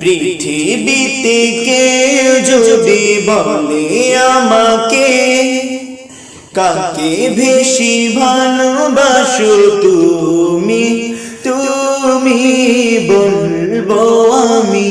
পৃথিবীতে কে যদি বলে আমাকে কাকে বেশি ভালোবাসো তুমি? তুমি বলব আমি।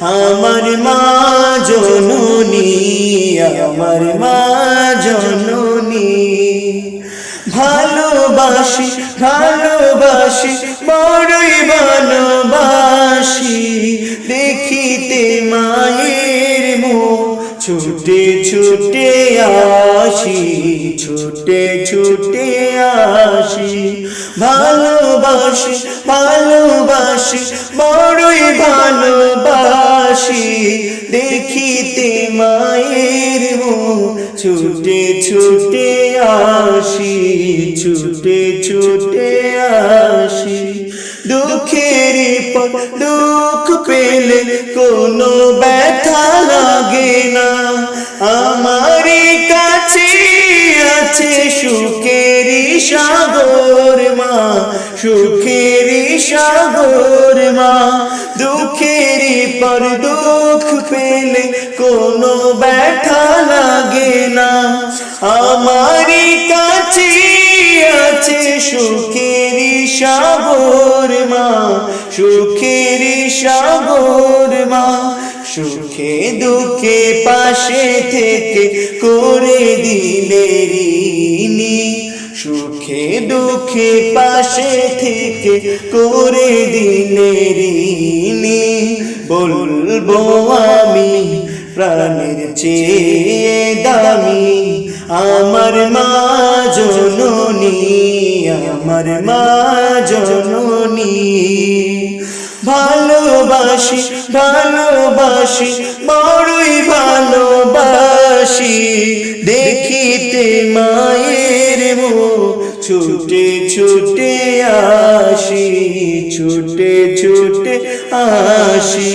আমার মা জননী, আমার মা জননী। ভালোবাসি ভালোবাসি, বড়ই ভালোবাসি। দেখিতে মায়ের মো ছুটে ছুটে আসি, ছুটে ছুটে আসি। ভালোবাসি ভালোবাসি, বড়ই ভালোবাসি। দেখিতে মায়ের ছুটে ছুটে আসি, ছুটে ছুটে আসি। দুঃখের দুঃখ পেলে কোনো ব্যথা লাগে না। আমার কাছে আছে সুখের সাগর মা। সুখের সাগর মা, দুঃখের পর দুঃখ পেলে কোনো ব্যথা লাগে না। আমারই কাছে আছে সুখের সাগর মা, সুখের সাগর মা। সুখে দুঃখে পাশে থেকে করে দিলে ঋণী। সুখে দুঃখে পাশে থেকে করে দিলে ঋণী বলব আমি প্রাণের চেয়ে দামি, আমার মা জননী, আমার মা জননী। ভালোবাসি ভালোবাসি, বড়ই ভালোবাসি, দেখিতে মায়ের ছুটে ছুটে আসি, ছুটে ছুটে আসি,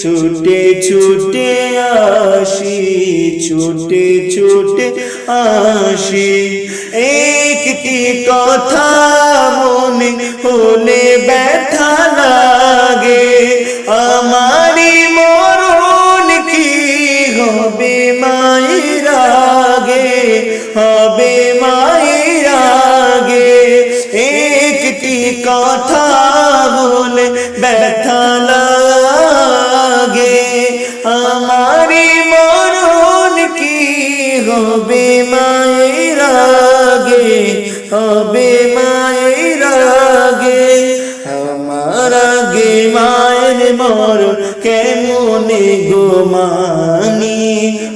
ছুটে ছুটে আসি, ছুটে ছুটে আসি। একটি কথা মনে হলে ব্যথা লাগে, আমারই মরণ কি হবে মায়ের বলে ব্যথা লাগে। আমারই মরণ কি হবে মায়ের আগে? হবে মায়ের আগে। আমার আগে মায়ের মরণ কেমনে গোমানি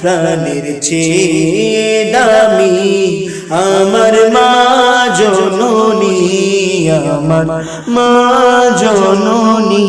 প্রাণের চেয়ে দামি আমার মা জননী আমার মা জননী।